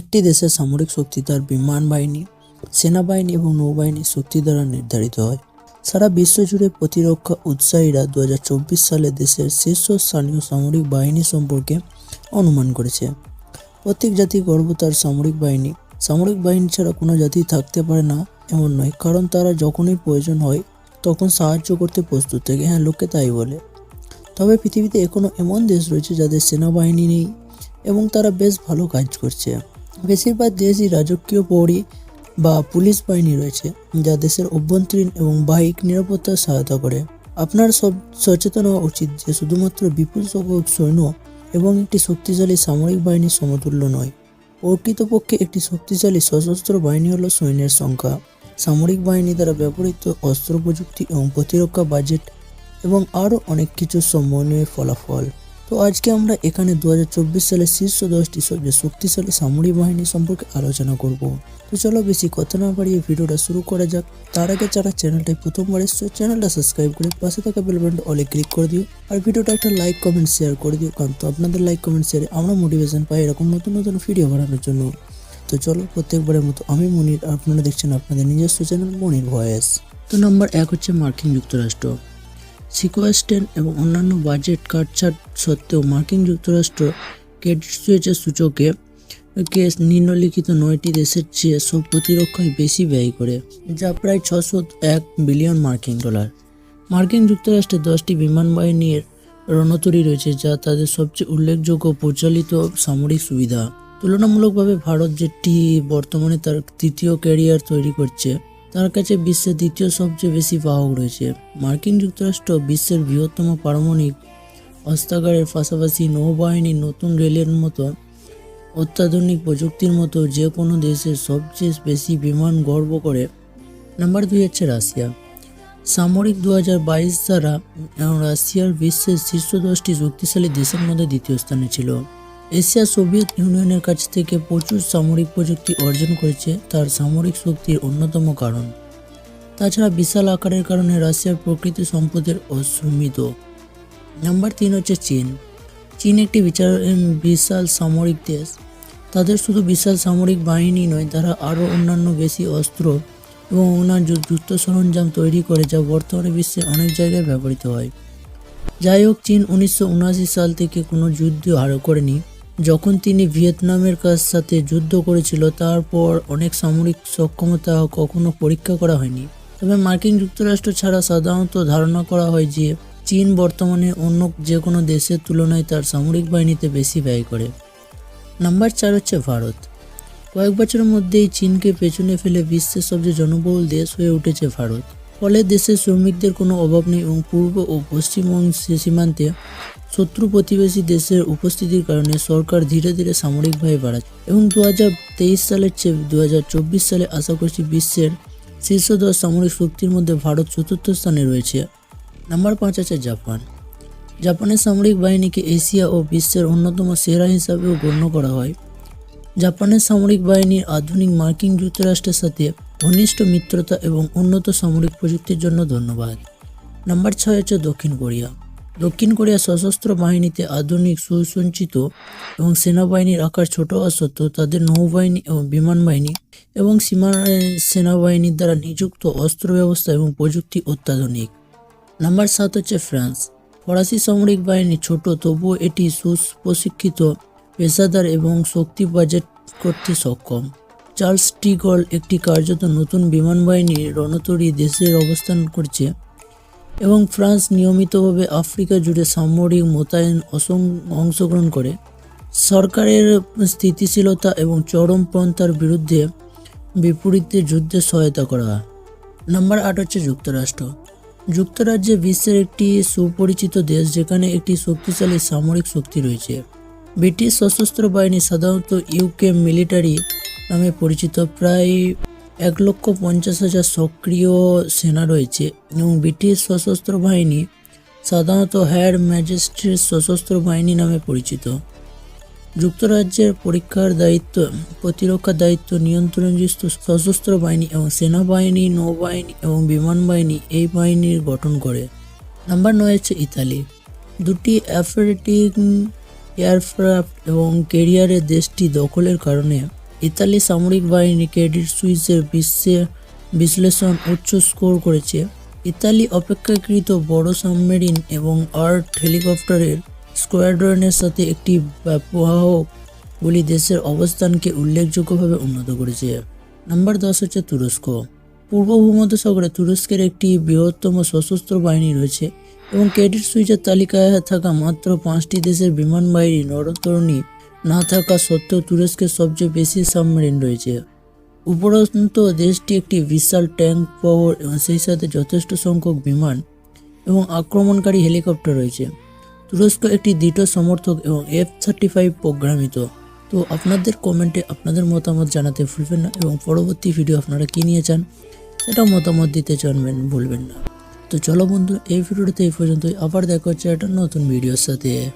একটি দেশের সামরিক শক্তি তার বিমান বাহিনী, সেনাবাহিনী এবং নৌবাহিনীর শক্তি দ্বারা নির্ধারিত হয়। সারা বিশ্ব জুড়ে প্রতিরক্ষা উৎসাহীরা দু হাজার চব্বিশ সালে দেশের শীর্ষস্থানীয় সামরিক বাহিনী সম্পর্কে অনুমান করেছে। প্রত্যেক জাতি গর্ব তার সামরিক বাহিনী। সামরিক বাহিনী ছাড়া কোনো জাতি থাকতে পারে না, এমন নয়, কারণ তারা যখনই প্রয়োজন হয়, তখন সাহায্য করতে প্রস্তুত থাকে। হ্যাঁ লোকে তাই বলে। তবে পৃথিবীতে এখনও এমন দেশ রয়েছে যাদের সেনাবাহিনী নেই এবং তারা বেশ ভালো কাজ করছে। বেশিরভাগ দেশই রাজকীয় পৌরি বা পুলিশ বাহিনী রয়েছে, যা দেশের অভ্যন্তরীণ এবং বাহিক নিরাপত্তার সহায়তা করে। আপনার সব সচেতন হওয়া উচিত যে শুধুমাত্র বিপুল সংখ্যক সৈন্য এবং একটি শক্তিশালী সামরিক বাহিনীর সমতুল্য নয়। প্রকৃতপক্ষে একটি শক্তিশালী সশস্ত্র বাহিনী হল সৈন্যের সংখ্যা। সামরিক বাহিনী দ্বারা ব্যবহৃত অস্ত্র প্রযুক্তি এবং প্রতিরক্ষা বাজেট এবং আরও অনেক কিছু সমন্বয়ের ফলাফল। তো আজকে আমরা এখানে দু হাজার চব্বিশ সালের শীর্ষ দশটি সবচেয়ে শক্তিশালী সামরিক বাহিনী সম্পর্কে আলোচনা করব। তো চলো বেশি কথা না বাড়িয়ে ভিডিওটা শুরু করা যাক। তার আগে যারা চ্যানেলটায় প্রথমবার এসছো, চ্যানেলটা সাবস্ক্রাইব করে পাশে থাকা বেল বাটনটা অলে ক্লিক করে দিও। আর ভিডিওটা একটা লাইক কমেন্ট শেয়ার করে দিও, কারণ তো আপনাদের লাইক কমেন্ট শেয়ারে আমরা মোটিভেশন পাই এরকম নতুন নতুন ভিডিও বানানোর জন্য। তো চলো প্রত্যেকবারের মতো আমি মনির, আপনারা দেখছেন আপনাদের নিজস্ব চ্যানেল মনির ভয়েস তো নাম্বার এক হচ্ছে মার্কিন যুক্তরাষ্ট্র। সিকোয়েস্টেন এবং অন্যান্য বাজেট কাটছাট সত্ত্বেও মার্কিন যুক্তরাষ্ট্র ক্রেডিট সুইচের সূচকে কে নিম্নলিখিত নয়টি দেশের চেয়ে সব প্রতিরক্ষায় বেশি ব্যয় করে, যা প্রায় ছশো এক বিলিয়ন মার্কিন ডলার। মার্কিন যুক্তরাষ্ট্রে দশটি বিমান বাহিনীর রণতরী রয়েছে, যা তাদের সবচেয়ে উল্লেখযোগ্য প্রচলিত সামরিক সুবিধা। তুলনামূলকভাবে ভারত যেটি বর্তমানে তার তৃতীয় ক্যারিয়ার তৈরি করছে তার কাছে বিশ্বের দ্বিতীয় সবচেয়ে বেশি বাহক রয়েছে। মার্কিন যুক্তরাষ্ট্র বিশ্বের বৃহত্তম পারমাণবিক অস্ত্রাগারের পাশাপাশি নৌবাহিনী নতুন রেলের মতো অত্যাধুনিক প্রযুক্তির মতো যে কোনো দেশের সবচেয়ে বেশি বিমান গর্ব করে। নাম্বার দুই হচ্ছে রাশিয়া। সামরিক দু হাজার বাইশ দ্বারা রাশিয়ার বিশ্বের শীর্ষ দশটি শক্তিশালী দেশের মধ্যে দ্বিতীয় স্থানে ছিল। এশিয়া সোভিয়েত ইউনিয়নের কাছ থেকে প্রচুর সামরিক প্রযুক্তি অর্জন করেছে, তার সামরিক শক্তির অন্যতম কারণ। তাছাড়া বিশাল আকারের কারণে রাশিয়ার প্রকৃতি সম্পদের অসীমিত। নাম্বার তিন হচ্ছে চীন। চীন একটি বিচার বিশাল সামরিক দেশ। তাদের শুধু বিশাল সামরিক বাহিনী নয়, তারা আরও অন্যান্য বেশি অস্ত্র এবং অন্যান্য যুদ্ধ সরঞ্জাম তৈরি করে, যা বর্তমানে বিশ্বে অনেক জায়গায় ব্যবহৃত হয়। যাই হোক, চীন উনিশশো সাল থেকে কোনো যুদ্ধ হার করেনি। যখন তিনি ভিয়েতনামের কাছ সাথে যুদ্ধ করেছিল, তারপর অনেক সামরিক সক্ষমতা কখনো পরীক্ষা করা হয়নি। তবে মার্কিন যুক্তরাষ্ট্র ছাড়া সাধারণত ধারণা করা হয় যে, চীন বর্তমানে অন্য যে কোনো দেশের তুলনায় তার সামরিক বাহিনীতে বেশি ব্যয় করে। নাম্বার চার হচ্ছে ভারত। কয়েক বছরের মধ্যেই চীনকে পেছনে ফেলে বিশ্বের সবচেয়ে জনবহুল দেশ হয়ে উঠেছে ভারত। ফলে দেশের শ্রমিকদের কোনো অভাব নেই এবং পূর্ব ও পশ্চিম সীমান্তে শত্রু প্রতিবেশী দেশের উপস্থিতির কারণে সরকার ধীরে ধীরে সামরিকভাবে বাড়াচ্ছে। এবং দু হাজার তেইশ সালের চেয়ে দু হাজার চব্বিশ সালে আশা করছি বিশ্বের শীর্ষ দশ সামরিক শক্তির মধ্যে ভারত চতুর্থ স্থানে রয়েছে। নাম্বার পাঁচ আছে জাপান। জাপানের সামরিক বাহিনীকে এশিয়া ও বিশ্বের অন্যতম সেরা হিসাবেও গণ্য করা হয়। জাপানের সামরিক বাহিনীর আধুনিক মার্কিন যুক্তরাষ্ট্রের সাথে ঘনিষ্ঠ মিত্রতা এবং উন্নত সামরিক প্রযুক্তির জন্য ধন্যবাদ। নাম্বার ছয় হচ্ছে দক্ষিণ কোরিয়া। দক্ষিণ কোরিয়া সশস্ত্র বাহিনীতে আধুনিক সুসঞ্চিত এবং সেনাবাহিনীর আকার ছোট হওয়া তাদের নৌবাহিনী এবং বিমান বাহিনী এবং সীমা সেনাবাহিনীর দ্বারা নিযুক্ত অস্ত্র ব্যবস্থা এবং প্রযুক্তি অত্যাধুনিক। নাম্বার সাত হচ্ছে ফ্রান্স। ফরাসি সামরিক বাহিনী ছোট, তবুও এটি সুপ্রশিক্ষিত, পেশাদার এবং শক্তি বাজেট করতে সক্ষম। চার্লস টিগল একটি কার্যত নতুন বিমান বাহিনীর রণতরী দেশের অবস্থান করছে। এবং ফ্রান্স নিয়মিতভাবে আফ্রিকা জুড়ে সামরিক মোতায়েন অংশগ্রহণ করে। সরকারের স্থিতিশীলতা এবং চরমপন্থার বিরুদ্ধে বিপরীতে যুদ্ধে সহায়তা করা। নাম্বার আট হচ্ছে যুক্তরাষ্ট্র। যুক্তরাজ্যে বিশ্বের একটি সুপরিচিত দেশ যেখানে একটি শক্তিশালী সামরিক শক্তি রয়েছে। ব্রিটিশ সশস্ত্র বাহিনী সাধারণত ইউকে মিলিটারি নামে পরিচিত। প্রায় এক লক্ষ পঞ্চাশ হাজার সক্রিয় সেনা রয়েছে এবং ব্রিটিশ সশস্ত্র বাহিনী সাধারণত হায়ার ম্যাজিস্ট্রেট সশস্ত্র বাহিনী নামে পরিচিত। যুক্তরাজ্যের পরীক্ষার দায়িত্ব প্রতিরক্ষার দায়িত্ব, নিয়ন্ত্রণযুক্ত সশস্ত্র বাহিনী এবং সেনাবাহিনী, নৌবাহিনী এবং বিমান বাহিনী এই বাহিনীর গঠন করে। নাম্বার নয় হচ্ছে ইতালি। দুটি অ্যাফেটিং এয়ারক্রাফট এবং কেরিয়ারে দেশটি দখলের কারণে ইতালি সামরিক বাহিনী ক্রেডিট সুইসের বিশ্বে বিশ্লেষণ উচ্চ স্কোর করেছে। ইতালি অপেক্ষাকৃত বড় সাবমেরিন এবং আর্ট হেলিকপ্টারের স্কোয়াড্রনের সাথে একটি ব্যাপকগুলি দেশের অবস্থানকে উল্লেখযোগ্যভাবে উন্নত করেছে। নাম্বার দশ হচ্ছে তুরস্ক। পূর্ব ভূমধ্যসাগরে তুরস্কের একটি বৃহত্তম সশস্ত্র বাহিনী রয়েছে এবং ক্রেডিট সুইচের তালিকায় থাকা মাত্র পাঁচটি দেশের বিমান বাহিনী নরতরণী না থাকা সত্ত্বেও তুরস্কের সবচেয়ে বেশি সাবমেরিন রয়েছে। উপরন্ত, দেশটি একটি বিশাল ট্যাঙ্ক পাওয়ার এবং সেই সাথে যথেষ্ট সংখ্যক বিমান এবং আক্রমণকারী হেলিকপ্টার রয়েছে। তুরস্ক একটি দৃঢ় সমর্থক এবং এফ থার্টি ফাইভ প্রোগ্রামিত। তো আপনাদের কমেন্টে আপনাদের মতামত জানাতে ভুলবেন না এবং পরবর্তী ভিডিও আপনারা কী নিয়ে চান, সেটাও মতামত দিতে জানবেন, ভুলবেন না। তো চলো বন্ধু, এই ভিডিওটাতে এই পর্যন্তই। আবার দেখা হচ্ছে একটা নতুন ভিডিওর সাথে।